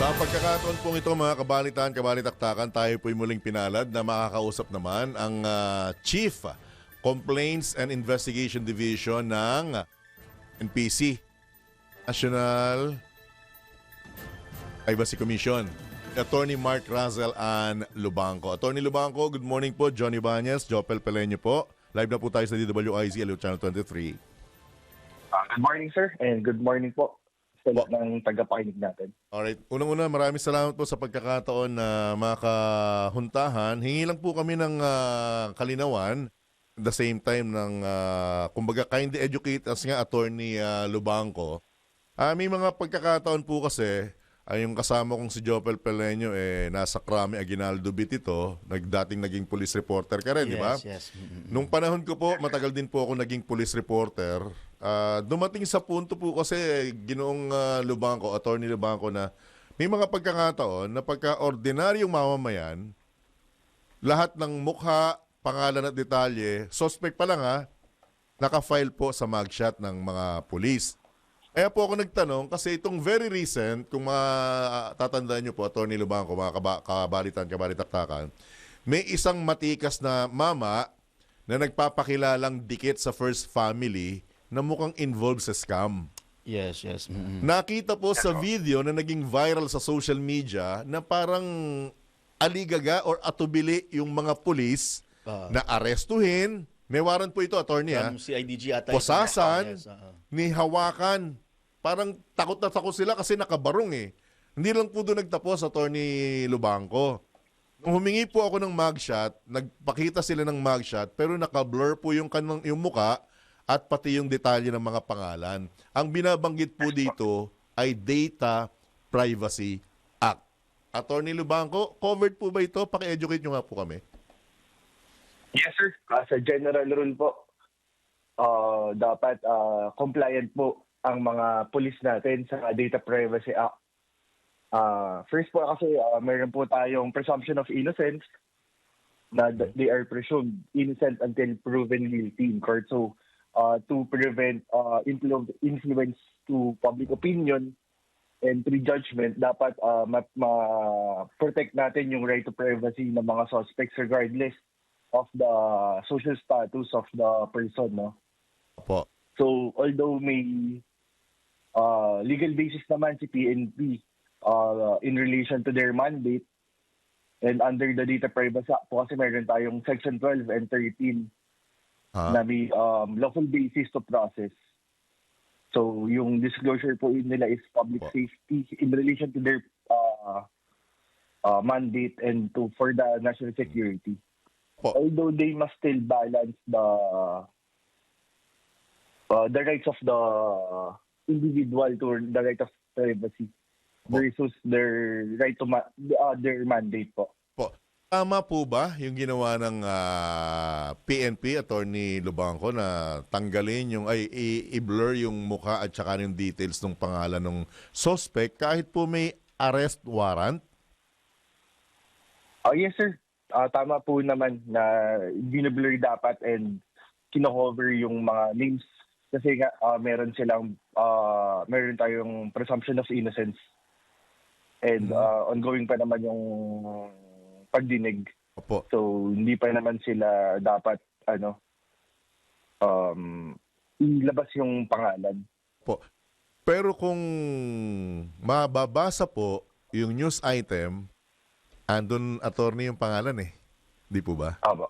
Sa pagkakataon pong ito mga kabalitan, kabalitaktakan, tayo po'y muling pinalad na makakausap naman ang ah, Chief Complaints and Investigation Division ng NPC, National Privacy Commission. Attorney Mark Razel and Lubanco. Attorney Lubanco, good morning po. Johnny Banyas, Jopel Pelenyo po. Live na po tayo sa DWIZ, Channel 23. Ah, good morning, sir, and good morning po sa lahat ng tagapakinig natin. Alright. Unang-una, maraming salamat po sa pagkakataon na makahuntahan. Hingi lang po kami ng ah, kalinawan the same time ng, ah, kumbaga, kindly educate us nga, Attorney ah, Lubanco. Ah, may mga pagkakataon po kasi, ay yung kasama kong si Jopel Pelenyo, eh, nasa Krami Aguinaldo Bitito, nagdating naging police reporter ka rin, di ba? Yes, yes. Mm-mm. Nung panahon ko po, matagal din po ako naging police reporter. Ah, dumating sa punto po kasi ginoong ah, Lubangko, attorney Lubangko na may mga pagkakataon na pagka ordinaryong mamamayan, lahat ng mukha, pangalan at detalye, suspect pa lang ha, naka-file po sa mugshot ng mga pulis. Kaya po ako nagtanong kasi itong very recent, kung matatandaan nyo po, Attorney Lubangko, mga kaba- kabalitan, kabalitaktakan, may isang matikas na mama na nagpapakilalang dikit sa first family na mukhang involved sa scam. Yes, yes. Mm-mm. Nakita po sa video na naging viral sa social media na parang aligaga or atubili yung mga pulis Ah. na arestuhin. May warrant po ito, attorney. From CIDG ata. Posasan, Yes, oo. ni hawakan. Parang takot na takot sila kasi nakabarong eh. Hindi lang po doon nagtapos, attorney Lubangko. Nung humingi po ako ng mugshot, nagpakita sila ng mugshot, pero naka-blur po yung, kanang, yung muka at pati yung detalye ng mga pangalan. Ang binabanggit po dito ay Data Privacy Act. Attorney Lubangko, covered po ba ito? Paki-educate nyo nga po kami. Yes, sir. As a general rule po, ah, dapat ah, compliant po ang mga pulis natin sa Data Privacy Act. Ah, first po kasi ah, mayroon po tayong presumption of innocence na th- they are presumed innocent until proven guilty in court. So, uh, to prevent uh, influ- influence to public opinion and prejudgment, dapat uh, ma- ma-protect natin yung right to privacy ng mga suspects regardless of the social status of the person. No? Opo. So, although may uh, legal basis naman si PNP uh, in relation to their mandate, and under the Data Privacy Act po kasi meron tayong Section 12 and 13 Ha? na may um, lawful basis to process. So, yung disclosure po nila is public Po. safety in relation to their uh, uh, mandate and to for the national security. Po. Although they must still balance the uh, the rights of the individual to the right of privacy versus their right to ma- uh, their mandate po. Tama po ba yung ginawa ng ah, PNP, Attorney Lubangco, na tanggalin yung, ay, i-blur yung mukha at saka yung details ng pangalan ng suspect kahit po may arrest warrant? Oh, yes, sir. Ah, tama po naman na binablur dapat and kino-cover yung mga names kasi nga ah, meron silang ah, meron tayong presumption of innocence and ah, ongoing pa naman yung pagdinig. Opo. So hindi pa naman sila dapat ano um ilabas yung pangalan. po. Pero kung mababasa po yung news item, andun attorney yung pangalan eh. Di po ba? Aba.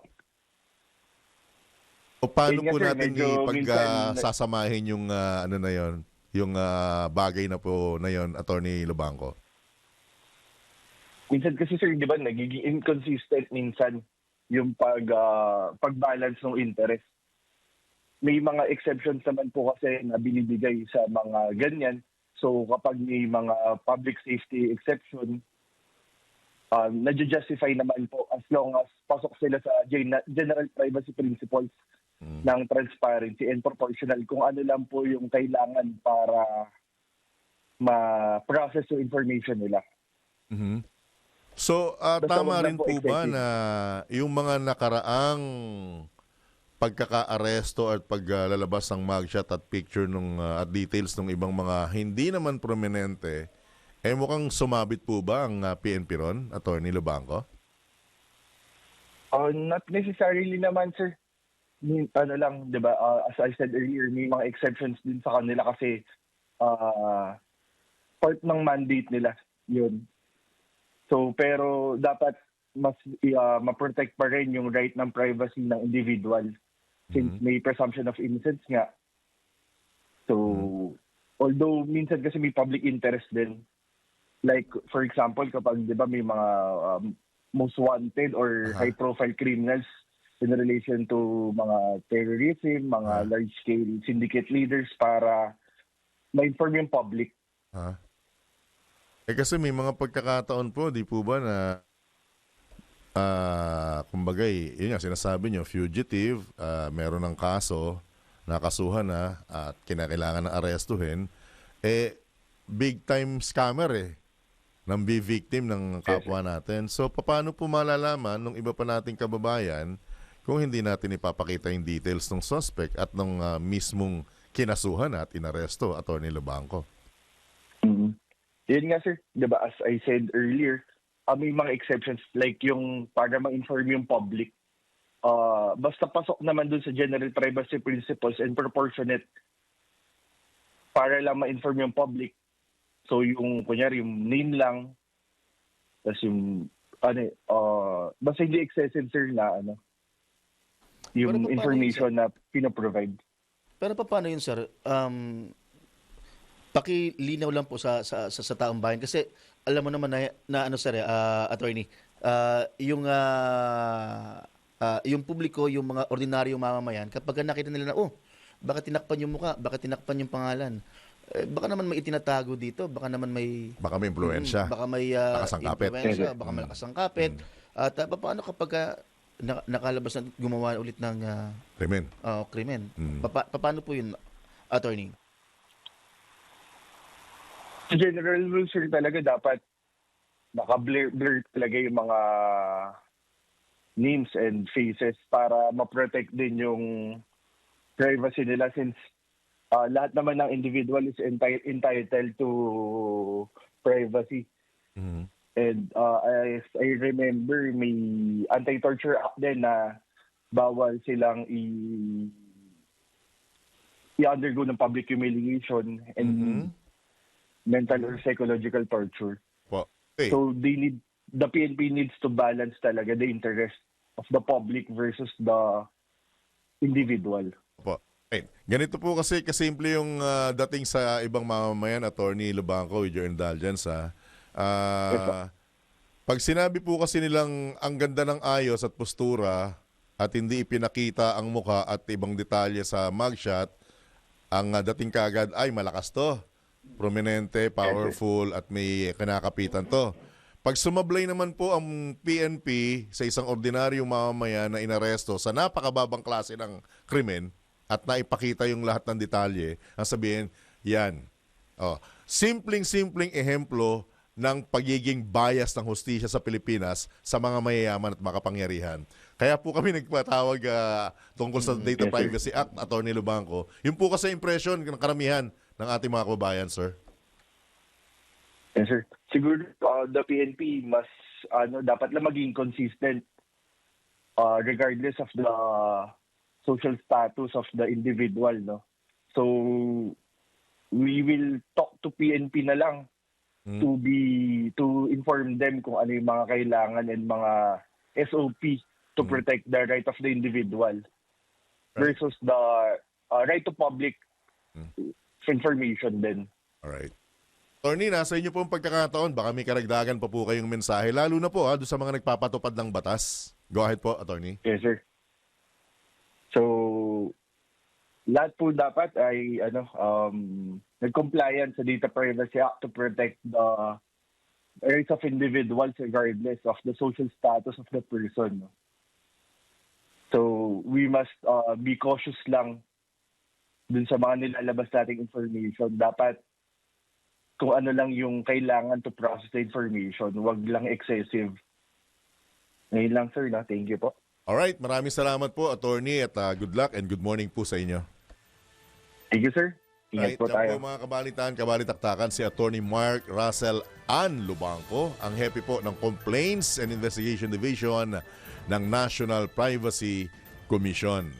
O paano nga, po sir, natin ipag-sasamahin yung ah, ano na yon, yung ah, bagay na po na yon, Attorney Lubangco? Minsan kasi sir, di ba, nagiging inconsistent minsan yung pag ah, pag-balance ng interest. May mga exceptions naman po kasi na binibigay sa mga ganyan. So kapag may mga public safety exception, um, nadja-justify naman po as long as pasok sila sa gen- general privacy principles Mm. ng transparency and proportional kung ano lang po yung kailangan para ma-process yung information nila. Mhm. So, ah, Basta tama rin po po ba na yung mga nakaraang pagkaka-aresto at paglalabas ng mugshot at picture nung, ah, at details ng ibang mga hindi naman prominente, Eh mukhang sumabit po ba ang ah, PNP ron, Attorney Lubanco? Uh, not necessarily naman, sir. Ano lang, di ba, uh, as I said earlier, may mga exceptions din sa kanila kasi uh, part ng mandate nila yun. So, pero dapat mas uh, ma-protect pa rin yung right ng privacy ng individual since Mhm. may presumption of innocence nga. So, although minsan kasi may public interest din. Like, for example, kapag, di ba, may mga um, most wanted or Aha. high-profile criminals in relation to mga terrorism, mga Ah. large-scale syndicate leaders para ma-inform yung public. Ha? Eh kasi may mga pagkakataon po, di po ba na ah kumbaga, eh, yun nga sinasabi nyo, fugitive, ah, meron ng kaso, nakasuhan na at kinakailangan na arestuhin, eh big time scammer eh ng be victim ng kapwa natin. So paano po malalaman ng iba pa nating kababayan kung hindi natin ipapakita yung details ng suspect at ng ah, mismong kinasuhan at inaresto, Attorney Lubanco? Yun nga sir, 'di ba as I said earlier, ah, may mga exceptions like yung para ma-inform yung public. ah basta pasok naman dun sa general privacy principles and proportionate para lang ma-inform yung public. So yung kunyari yung name lang tapos yung ano ah, basta hindi excessive sir na ano yung paano yun, information na pinoprovide. Pero pa- paano yun, sir? Um, pakilinaw lang po sa, sa, sa, sa taong bayan. Kasi alam mo naman na, na ano, sir, ah, attorney, ah, yung, ah, ah, yung publiko, yung mga ordinaryong mamamayan, kapag nakita nila na, oh, baka tinakpan yung muka, baka tinakpan yung pangalan, eh, baka naman may itinatago dito, baka naman may... Baka may impluensya. Mm, baka may ah, Nakasangkapit. impluensya, Mm. baka may nakasangkapit. At ah, paano kapag ah, na- nakalabas na gumawa ulit ng ah, Krimen. ah, krimen? Mm. Pa- pa- paano po yun, attorney? General rules sir talaga dapat naka-blur blur talaga yung mga names and faces para ma-protect din yung privacy nila since uh, lahat naman ng individual is enti- entitled to privacy. Mhm. And uh, as I remember, may anti-torture act din na bawal silang i i-undergo ng public humiliation and Mhm. Mental or psychological torture. Po. Okay. So they need the PNP needs to balance talaga the interest of the public versus the individual. po. Right. Ganito po kasi kasimple yung ah, dating sa ibang mamamayan, Attorney Lubanco, with your indulgence. Ha? Ah, Yes, po. pag sinabi po kasi nilang ang ganda ng ayos at postura at hindi ipinakita ang muka at ibang detalye sa mugshot, ang ah, dating kagad ay malakas to. Prominente, powerful at may kinakapitan to. Pag sumablay naman po ang PNP sa isang ordinaryong mamamayan na inaresto sa napakababang klase ng krimen at naipakita yung lahat ng detalye, ang sabihin, yan. Oh, simpleng-simpleng ehemplo ng pagiging bias ng hustisya sa Pilipinas sa mga mayayaman at makapangyarihan. Kaya po kami nagpatawag ah, tungkol sa Data yes, sir. Privacy Act, Attorney Lubanco. Yun po kasi impression ng karamihan ng ating mga kababayan, sir. Yes, sir. Siguro uh, the PNP mas ano dapat lang maging consistent uh, regardless of the social status of the individual, no. So we will talk to PNP na lang Hmm. to be to inform them kung ano yung mga kailangan and mga SOP to Hmm. protect the right of the individual Right. versus the uh, right to public Hmm. Information din. Alright. Attorney, nasa inyo po ang pagkakataon. Baka may karagdagan pa po kayong mensahe. Lalo na po ha, doon sa mga nagpapatupad ng batas. Go ahead po, Attorney. Yes, sir. So, lahat po dapat ay ano um nag-compliant sa Data Privacy Act to protect the rights of individuals regardless of the social status of the person. So, we must uh, be cautious lang dun sa mga nilalabas nating information. Dapat kung ano lang yung kailangan to process the information, wag lang excessive. Ngayon lang, sir. Na. Thank you po. Alright, maraming salamat po, Attorney, at ah, good luck and good morning po sa inyo. Thank you, sir. Ingat Right, po tayo. po mga kabalitan, kabalitaktakan si Attorney Mark Russell Ann Lubangco, ang hepe po ng Complaints and Investigation Division ng National Privacy Commission.